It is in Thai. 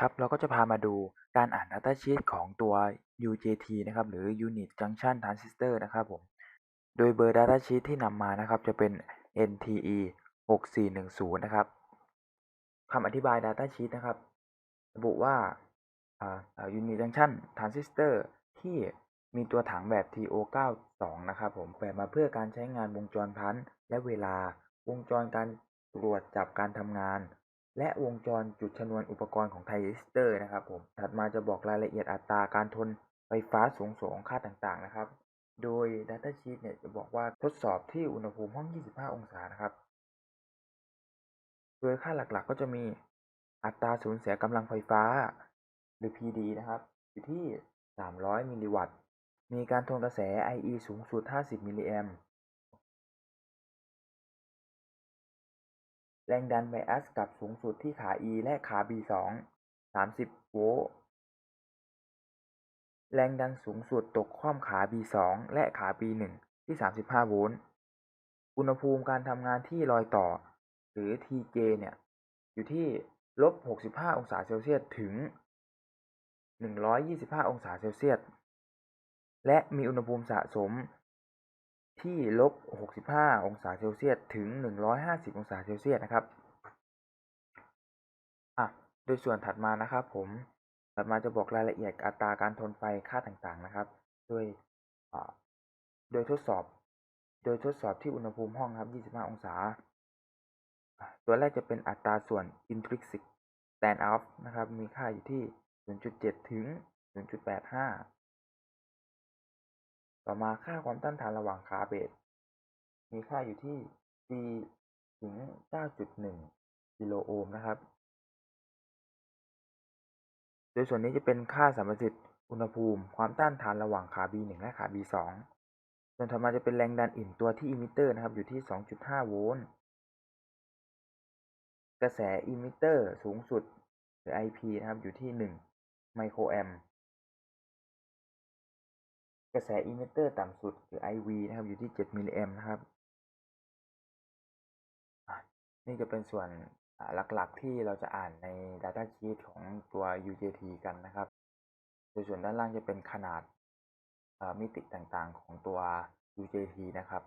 ครับเราก็จะพามาดูการอ่าน Data Sheet ของตัว UJT นะครับหรือ Unit Junction Transistor นะครับผม โดยเบอร์ Data Sheet ที่นำมานะครับจะเป็น NTE 6410 นะครับคำอธิบาย Data Sheet นะครับ ระบุว่าอ่า Unit Junction Transistor ที่มีตัวถังแบบ TO92 นะครับผมแปลมาเพื่อการใช้งานวงจรพันธ์และเวลา วงจรการตรวจจับการทำงาน และวงจรจุดชนวนอุปกรณ์ของไทรสเตอร์นะครับผมถัดมาจะบอกรายละเอียดอัตราการทนไฟฟ้าสูงสูงค่าต่างๆนะครับ โดย Data Sheet เนี่ยจะบอกว่าทดสอบที่อุณหภูมิห้อง 25 องศานะครับ โดยค่าหลักๆก็จะมีอัตราสูญเสียกำลังไฟฟ้า หรือ PD นะครับ อยู่ที่ 300 มิลลิวัตต์ มีการทนกระแส IE สูงสุด 50 มิลลิแอมป์ แรงดันไบอัสกับสูงสุดที่ขา E และขา B2 30 โวลต์ แรงดันสูงสุดตกคว่ำขา B2 และขา B1 ที่ 35 โวลต์ อุณหภูมิการทำงานที่รอยต่อ หรือ TJ เนี่ย อยู่ที่ลบ 65 องศาเซลเซียส ถึง 125 องศาเซลเซียส และมีอุณหภูมิสะสม ที่ลบ 65 องศาเซลเซียสถึง 150 องศาเซลเซียสนะครับอะโดยส่วนถัดมานะครับผมถัดมาจะบอกรายละเอียดอัตราการทนไฟค่าต่างๆนะครับ โดยโดยทดสอบ โดยทดสอบที่อุณหภูมิห้องครับ 25 องศา ตัวแรกจะเป็นอัตราส่วน intrinsic stand off นะครับ มีค่าอยู่ที่ 0.7 ถึง 0.85 ต่อมาค่าความต้านทานระหว่างขาเบสมีค่าอยู่ที่ C ถึง 9.1 กิโลโอห์มนะครับ โดยส่วนนี้จะเป็นค่าสัมประสิทธิ์อุณหภูมิ ความต้านทานระหว่างขา B1 และขา B2 ส่วนถัดมาจะเป็นแรงดันอินตัวที่อิมิเตอร์นะครับอยู่ที่ 2.5 โวลต์ กระแสอิมิเตอร์สูงสุดหรือ IP นะครับอยู่ที่ 1 ไมโครแอมป์ กระแสอิมเมเตอร์ต่ำสุดหรือ IV นะครับ อยู่ที่ 7 มิลลิแอมนะครับ นี่จะเป็นส่วนหลักๆที่เราจะอ่านใน Data Sheet ของตัว UJT กันนะครับโดยส่วนด้านล่างจะเป็นขนาดมิติต่างๆของตัว UJT นะครับ